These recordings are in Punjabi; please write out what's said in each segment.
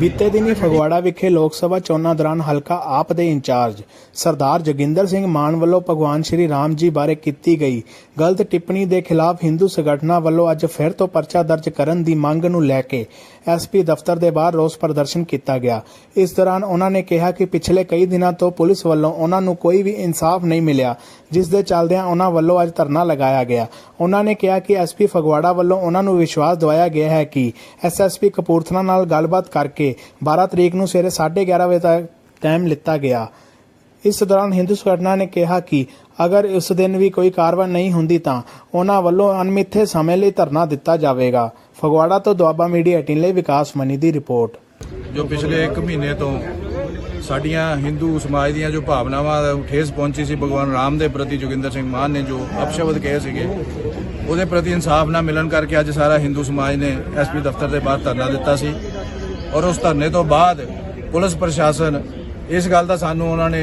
ਬੀਤੇ ਦਿਨੀ ਫਗਵਾੜਾ ਵਿਖੇ ਲੋਕ ਸਭਾ ਚੋਣਾਂ ਦੌਰਾਨ ਹਲਕਾ ਆਪ ਦੇ ਇੰਚਾਰਜ ਸਰਦਾਰ ਜੋਗਿੰਦਰ ਸਿੰਘ ਮਾਨ ਵੱਲੋਂ ਭਗਵਾਨ ਸ਼੍ਰੀ ਰਾਮ ਜੀ ਬਾਰੇ ਕੀਤੀ ਗਈ ਗਲਤ ਟਿੱਪਣੀ ਦੇ ਖਿਲਾਫ ਹਿੰਦੂ ਸੰਗਠਨਾਂ ਵੱਲੋਂ ਅੱਜ ਫਿਰ ਤੋਂ ਪਰਚਾ ਦਰਜ ਕਰਨ ਦੀ ਮੰਗ ਨੂੰ ਲੈ ਕੇ ਐਸਪੀ ਦਫ਼ਤਰ ਦੇ ਬਾਹਰ ਰੋਸ ਪ੍ਰਦਰਸ਼ਨ ਕੀਤਾ ਗਿਆ। ਇਸ ਦੌਰਾਨ ਉਹਨਾਂ ਨੇ ਕਿਹਾ ਕਿ ਪਿਛਲੇ ਕਈ ਦਿਨਾਂ ਤੋਂ ਪੁਲਿਸ ਵੱਲੋਂ ਉਹਨਾਂ ਨੂੰ ਕੋਈ ਵੀ ਇਨਸਾਫ ਨਹੀਂ ਮਿਲਿਆ, ਜਿਸ ਦੇ ਚੱਲਦਿਆਂ ਉਹਨਾਂ ਵੱਲੋਂ ਅੱਜ ਧਰਨਾ ਲਗਾਇਆ ਗਿਆ। ਉਹਨਾਂ ਨੇ ਕਿਹਾ ਕਿ ਐਸਪੀ ਫਗਵਾੜਾ ਵੱਲੋਂ ਉਹਨਾਂ ਨੂੰ ਵਿਸ਼ਵਾਸ ਦਿਵਾਇਆ ਗਿਆ ਹੈ ਕਿ ਐਸਐਸਪੀ ਕਪੂਰਥਲਾ ਨਾਲ ਗੱਲਬਾਤ ਕਰਕੇ 12 ਤਰੀਕ ਨੂੰ ਸਵੇਰੇ 11:30 ਵਜੇ ਤੱਕ ਟਾਈਮ ਲਿੱਤਾ ਗਿਆ। ਇਸ ਦੌਰਾਨ ਹਿੰਦੂ ਸੰਗਠਨਾਂ ਨੇ ਕਿਹਾ ਕਿ ਅਗਰ ਉਸ ਦਿਨ ਵੀ ਕੋਈ ਕਾਰਵਾਈ ਨਹੀਂ ਹੁੰਦੀ ਤਾਂ ਉਹਨਾਂ ਵੱਲੋਂ ਅਨਮਿੱਥੇ ਸਮੇਂ ਲਈ ਧਰਨਾ ਦਿੱਤਾ ਜਾਵੇਗਾ। ਫਗਵਾੜਾ ਤੋਂ ਦੁਆਬਾ ਮੀਡੀਆ 18 ਲਈ ਵਿਕਾਸ ਮਨੀ ਦੀ ਰਿਪੋਰਟ। ਜੋ ਪਿਛਲੇ 1 ਮਹੀਨੇ ਤੋਂ ਸਾਡੀਆਂ ਹਿੰਦੂ ਸਮਾਜ ਦੀਆਂ ਜੋ ਭਾਵਨਾਵਾਂ ਨੂੰ ਠੇਸ ਪਹੁੰਚੀ ਸੀ, ਭਗਵਾਨ ਰਾਮ ਦੇ ਪ੍ਰਤੀ ਜੋਗਿੰਦਰ ਸਿੰਘ ਮਾਨ ਨੇ ਜੋ ਅਪਸ਼ਬਦ ਕਹੇ ਸੀਗੇ, ਉਹਦੇ ਪ੍ਰਤੀ ਇਨਸਾਫ ਨਾ ਮਿਲਣ ਕਰਕੇ ਅੱਜ ਸਾਰਾ ਹਿੰਦੂ ਸਮਾਜ ਨੇ ਐਸਪੀ ਦਫ਼ਤਰ ਦੇ ਬਾਹਰ ਧਰਨਾ ਦਿੱਤਾ ਸੀ। ਔਰ ਉਸ ਧਰਨੇ ਤੋਂ ਬਾਅਦ ਪੁਲਿਸ ਪ੍ਰਸ਼ਾਸਨ ਇਸ ਗੱਲ ਦਾ ਸਾਨੂੰ ਉਹਨਾਂ ਨੇ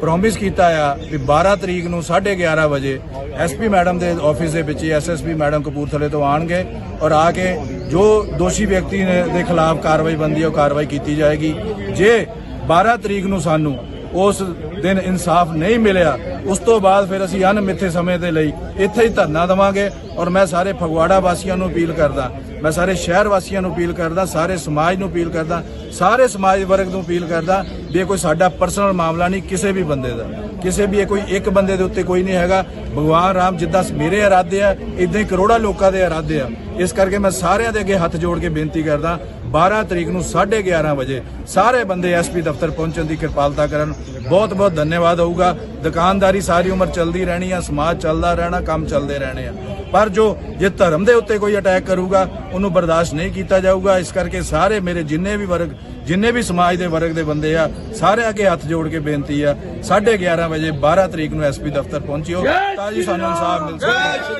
ਪ੍ਰੋਮਿਸ ਕੀਤਾ ਆ ਵੀ 12 ਤਰੀਕ ਨੂੰ 11:30 ਵਜੇ ਐਸਪੀ ਮੈਡਮ ਦੇ ਆਫਿਸ ਦੇ ਵਿੱਚ ਐਸਐਸਪੀ ਮੈਡਮ ਕਪੂਰਥਲੇ ਤੋਂ ਆਣਗੇ ਔਰ ਆ ਕੇ ਜੋ ਦੋਸ਼ੀ ਵਿਅਕਤੀ ਨੇ ਦੇ ਖਿਲਾਫ ਕਾਰਵਾਈ ਬੰਦੀ ਹੈ, ਉਹ ਕਾਰਵਾਈ ਕੀਤੀ ਜਾਏਗੀ। ਜੇ 12 ਤਰੀਕ ਨੂੰ ਸਾਨੂੰ ਉਸ ਦਿਨ ਇਨਸਾਫ ਨਹੀਂ ਮਿਲਿਆ। ਉਸ ਤੋਂ ਬਾਅਦ ਫਿਰ ਅਸੀਂ ਅਣਮਿੱਥੇ ਸਮੇਂ ਦੇ ਲਈ ਇੱਥੇ ਹੀ ਧਰਨਾ ਦੇਵਾਂਗੇ ਔਰ ਮੈਂ ਸਾਰੇ ਫਗਵਾੜਾ ਵਾਸੀਆਂ ਨੂੰ ਅਪੀਲ ਕਰਦਾ, ਮੈਂ ਸਾਰੇ ਸ਼ਹਿਰ ਵਾਸੀਆਂ ਨੂੰ ਅਪੀਲ ਕਰਦਾ, ਸਾਰੇ ਸਮਾਜ ਨੂੰ ਅਪੀਲ ਕਰਦਾ, ਸਾਰੇ ਸਮਾਜ ਵਰਗ ਨੂੰ ਅਪੀਲ ਕਰਦਾ, ਵੀ ਇਹ ਕੋਈ ਸਾਡਾ ਪਰਸਨਲ ਮਾਮਲਾ ਨਹੀਂ, ਕਿਸੇ ਵੀ ਬੰਦੇ ਦਾ। ਕਿਸੇ ਵੀ ਇਹ ਕੋਈ ਇੱਕ ਬੰਦੇ ਦੇ ਉੱਤੇ ਕੋਈ ਨਹੀਂ ਹੈਗਾ। ਭਗਵਾਨ ਰਾਮ ਜਿੱਦਾਂ ਮੇਰੇ ਇਰਾਦੇ ਆ ਇਦਾਂ ਹੀ ਕਰੋੜਾਂ ਲੋਕਾਂ ਦੇ ਇਰਾਦੇ ਆ। ਇਸ ਕਰਕੇ ਮੈਂ ਸਾਰਿਆਂ ਦੇ ਅੱਗੇ ਹੱਥ ਜੋੜ ਕੇ ਬੇਨਤੀ ਕਰਦਾ 12 ਤਰੀਕ ਨੂੰ 11:30 ਵਜੇ ਸਾਰੇ ਬੰਦੇ ਐਸਪੀ ਦਫ਼ਤਰ ਪਹੁੰਚਣ ਦੀ ਕਿਰਪਾਲਤਾ ਕਰਨ। ਬਹੁਤ ਬਹੁਤ ਧੰਨਵਾਦ ਹੋਊਗਾ। ਦੁਕਾਨਦਾਰੀ ਸਾਰੀ ਉਮਰ ਚੱਲਦੀ ਰਹਿਣੀ ਆ ਸਮਾਜ ਚੱਲਦਾ ਰਹਿਣਾ ਕੰਮ ਚੱਲਦੇ ਰਹਿਣੇ ਆ। ਪਰ ਜੋ ਜੇ ਧਰਮ ਦੇ ਉੱਤੇ ਕੋਈ ਅਟੈਕ ਕਰੂਗਾ ਉਹਨੂੰ ਬਰਦਾਸ਼ਤ ਨਹੀਂ ਕੀਤਾ ਜਾਊਗਾ। ਇਸ ਕਰਕੇ ਸਾਰੇ ਮੇਰੇ ਜਿੰਨੇ ਵੀ ਵਰਗ ਜਿੰਨੇ ਵੀ ਸਮਾਜ ਦੇ ਵਰਗ ਦੇ ਬੰਦੇ ਆ ਸਾਰੇ ਅੱਗੇ ਹੱਥ ਜੋੜ ਕੇ ਬੇਨਤੀ ਆ 11:30 ਵਜੇ 12 ਤਰੀਕ ਨੂੰ ਐਸਪੀ ਦਫ਼ਤਰ ਪਹੁੰਚਿਓ। ਤਾਂ ਜੀ ਸਾਨੂੰ ਇਨਸਾਫ ਮਿਲ ਸਕੇ।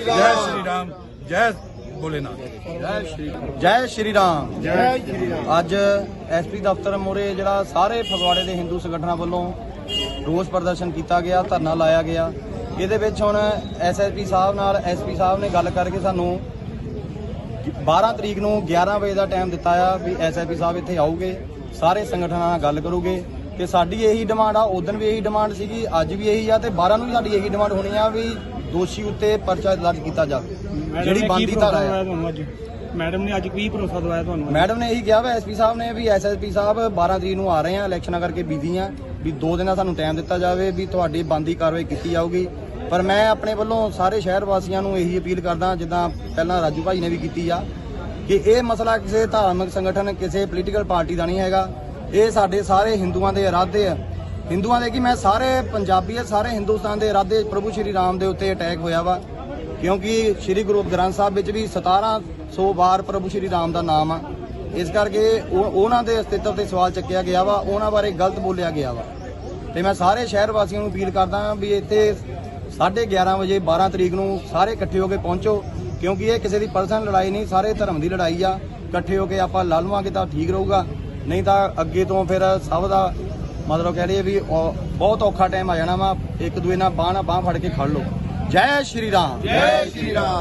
ਜੈ ਸ਼੍ਰੀ ਰਾਮ। ਜੈ ਭੋਲੇਨਾਥ। ਜੈ ਸ਼੍ਰੀ ਰਾਮ। ਜੈ ਸ਼੍ਰੀ ਰਾਮ ਅੱਜ ਐਸਪੀ ਦਫ਼ਤਰ ਮੋਰੇ ਜਿਹੜਾ ਸਾਰੇ ਫਗਵਾੜੇ ਦੇ ਹਿੰਦੂ ਸੰਗਠਨਾਂ ਵੱਲੋਂ ਰੋਸ ਪ੍ਰਦਰਸ਼ਨ ਕੀਤਾ ਗਿਆ, ਧਰਨਾ ਲਾਇਆ ਗਿਆ। ਇਹਦੇ ਵਿੱਚ ਹੁਣ ਐਸਐਸਪੀ ਸਾਹਿਬ ਨਾਲ ਐਸਪੀ ਸਾਹਿਬ ਨੇ ਗੱਲ ਕਰਕੇ ਸਾਨੂੰ 12 ਤਰੀਕ ਨੂੰ 11 ਵਜੇ ਦਾ ਟਾਈਮ ਦਿੱਤਾ ਆ ਵੀ ਐਸਐਸਪੀ ਸਾਹਿਬ ਇੱਥੇ ਆਉਗੇ ਸਾਰੇ ਸੰਗਠਨਾਂ ਨਾਲ ਗੱਲ ਕਰੂਗੇ। ਤੇ ਸਾਡੀ ਇਹੀ ਡਿਮਾਂਡ ਆ ਉਦੋਂ ਵੀ ਇਹੀ ਡਿਮਾਂਡ ਸੀਗੀ, ਅੱਜ ਵੀ ਇਹੀ ਆ ਤੇ 12 ਨੂੰ ਵੀ ਸਾਡੀ ਇਹੀ ਡਿਮਾਂਡ ਹੋਣੀ ਆ ਵੀ ਦੋਸ਼ੀ ਉੱਤੇ ਪਰਚਾ ਦਰਜ ਕੀਤਾ ਜਾਵੇ ਜਿਹੜੀ ਬੰਦੀ ਧਾਰਾ ਅੱਜ? ਮੈਡਮ ਨੇ ਅੱਜ ਕੀ ਭਰੋਸਾ ਦਵਾਇਆ ਤੁਹਾਨੂੰ? ਮੈਡਮ ਨੇ ਇਹੀ ਕਿਹਾ ਵਾ ਐਸਪੀ ਸਾਹਿਬ ਨੇ ਵੀ ਐਸਐਸਪੀ ਸਾਹਿਬ 12 ਤਰੀਕ ਨੂੰ ਆ ਰਹੇ ਆ ਇਲੈਕਸ਼ਨਾਂ ਕਰਕੇ ਬਿਜ਼ੀ ਆ ਵੀ 2 ਦਿਨਾਂ ਸਾਨੂੰ ਟਾਈਮ ਦਿੱਤਾ ਜਾਵੇ ਵੀ ਤੁਹਾਡੀ ਬੰਦੀ ਕਾਰਵਾਈ ਕੀਤੀ ਜਾਊਗੀ। ਪਰ ਮੈਂ ਆਪਣੇ ਵੱਲੋਂ ਸਾਰੇ ਸ਼ਹਿਰ ਵਾਸੀਆਂ ਨੂੰ ਇਹੀ ਅਪੀਲ ਕਰਦਾ ਜਿੱਦਾਂ ਪਹਿਲਾਂ ਰਾਜੂ ਭਾਈ ਨੇ ਵੀ ਕੀਤੀ ਆ ਕਿ ਇਹ ਮਸਲਾ ਕਿਸੇ ਧਾਰਮਿਕ ਸੰਗਠਨ ਕਿਸੇ ਪੋਲੀਟੀਕਲ ਪਾਰਟੀ ਦਾ ਨਹੀਂ ਹੈਗਾ। ਇਹ ਸਾਡੇ ਸਾਰੇ ਹਿੰਦੂਆਂ ਦੇ ਇਰਾਦੇ ਆ। ਹਿੰਦੂਆਂ ਦੇ ਕਿ ਮੈਂ ਸਾਰੇ ਪੰਜਾਬੀ ਸਾਰੇ ਹਿੰਦੁਸਤਾਨ ਦੇ ਇਰਾਦੇ ਪ੍ਰਭੂ ਸ਼੍ਰੀ ਰਾਮ ਦੇ ਉੱਤੇ ਅਟੈਕ ਹੋਇਆ ਵਾ। ਕਿਉਂਕਿ ਸ਼੍ਰੀ ਗੁਰੂ ਗ੍ਰੰਥ ਸਾਹਿਬ ਵਿੱਚ ਵੀ 1700 ਵਾਰ ਪ੍ਰਭੂ ਸ਼੍ਰੀ ਰਾਮ ਦਾ ਨਾਮ ਆ। ਇਸ ਕਰਕੇ ਉਹ- ਉਹਨਾਂ ਦੇ ਅਸਤਿਤਵ ਤੇ ਸਵਾਲ ਚੱਕਿਆ ਗਿਆ ਵਾ, ਉਹਨਾਂ ਬਾਰੇ ਗਲਤ ਬੋਲਿਆ ਗਿਆ ਵਾ। ਤੇ ਮੈਂ ਸਾਰੇ ਸ਼ਹਿਰ ਵਾਸੀਆਂ ਨੂੰ ਅਪੀਲ ਕਰਦਾ ਹਾਂ ਵੀ ਇੱਥੇ 11:30 ਵਜੇ 12 ਤਰੀਕ ਨੂੰ ਸਾਰੇ ਇਕੱਠੇ ਹੋ ਕੇ ਪਹੁੰਚੋ, ਕਿਉਂਕਿ ਇਹ ਕਿਸੇ ਦੀ ਪਰਸਨਲ ਲੜਾਈ ਨਹੀਂ, ਸਾਰੇ ਧਰਮ ਦੀ ਲੜਾਈ ਆ। ਇਕੱਠੇ ਹੋ ਕੇ ਆਪਾਂ ਲਾ ਲਵਾਂਗੇ ਤਾਂ ਠੀਕ ਰਹੂਗਾ, ਨਹੀਂ ਤਾਂ ਅੱਗੇ ਤੋਂ ਫਿਰ ਸਭ ਦਾ ਮਤਲਬ ਕਹਿ ਲਈਏ ਵੀ ਔ- ਬਹੁਤ ਔਖਾ ਟਾਈਮ ਆ ਜਾਣਾ ਵਾ। ਇੱਕ ਦੂਏ ਨਾਲ ਬਾਹ ਨਾਲ ਬਾਹ ਫੜ ਕੇ ਖੜ ਲਓ। ਜੈ ਸ਼੍ਰੀ ਰਾਮ। ਜੈ ਸ਼੍ਰੀ ਰਾਮ।